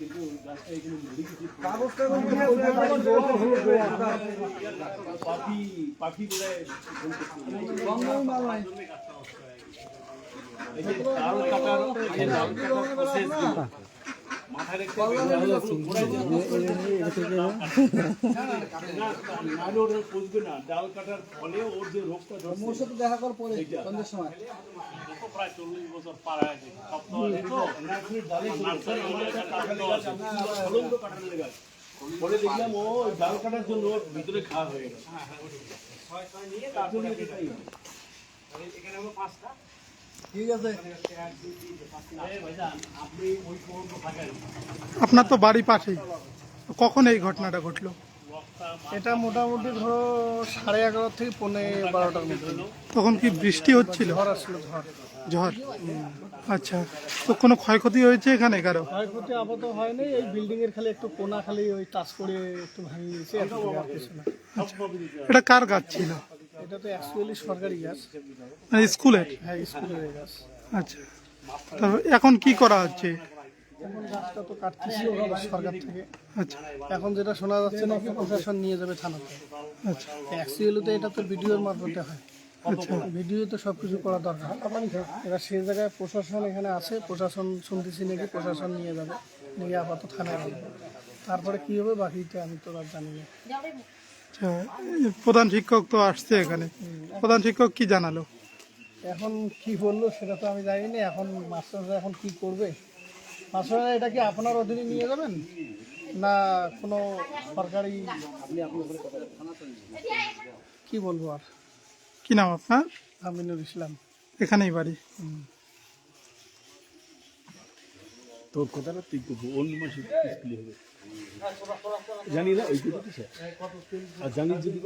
এই যে ডাল কাটার ফলে ওর যে রোগটা দেখা কর পরে সন্ধ্যের সময় প্রায় চল্লিশ বছর পার হয়ে গেছে। গাছ, গাছ। দেখলাম ও ডাল কাটার জন্য ভিতরে খাওয়া হয়ে ওই পর্যন্ত থাকেন। আপনার তো বাড়ি পাশেই। কখন এই ঘটনাটা ঘটলো? এটা মোটামুটি ধরো সাড়ে এগারো থেকে পৌনে বারোটার মধ্যে। তখন কি বৃষ্টি হচ্ছিল? ঝড় আসলো ঝড়। ঝড়? আচ্ছা। তো কোনো ক্ষয়ক্ষতি হয়েছে এখানে কারও? ক্ষয়ক্ষতি আপাতত হয়নি। এই বিল্ডিং এর খালি একটু কোনা খালি ওই টাচ করে একটু ভাঙি কিছু না। এটা কার গাছ ছিল? এটা তো অ্যাকচুয়ালি সরকারি গাছ। মানে স্কুলের? হ্যাঁ স্কুলের গাছ। আচ্ছা। তারপর এখন কি করা হচ্ছে? এখন গাছটা তো কাটতেছি সরকার থেকে। আচ্ছা। এখন যেটা শোনা যাচ্ছে নাকি প্রশাসন নিয়ে যাবে থানাতে। আচ্ছা। অ্যাকচুয়ালি তো এটা তো ভিডিওর মারফতে হয়। আচ্ছা। ভিডিও তো সব কিছু করা দরকার। এবার সেই জায়গায় প্রশাসন এখানে আছে প্রশাসন শুনতেছি নাকি প্রশাসন নিয়ে যাবে নিয়ে আপাতত থানায় যাবে। তারপরে কি হবে বাকিটা আমি তো আর জানি না। আচ্ছা প্রধান শিক্ষক তো আসছে এখানে। প্রধান শিক্ষক কি জানালো? এখন কি বলল সেটা তো আমি জানি না। এখন মাস্টাররা এখন কি করবে? মাস্টাররা এটা কি আপনার অধীনে নিয়ে যাবেন? না কোনো সরকারি কি বলব আর? কি নাম আপনার? আমিনুল ইসলাম। এখানেই বাড়ি। তোর কথাটা তুই করব অন্য মাসে স্কুলে হবে। জানি না ওই কথা স্যার। আর জানি যদি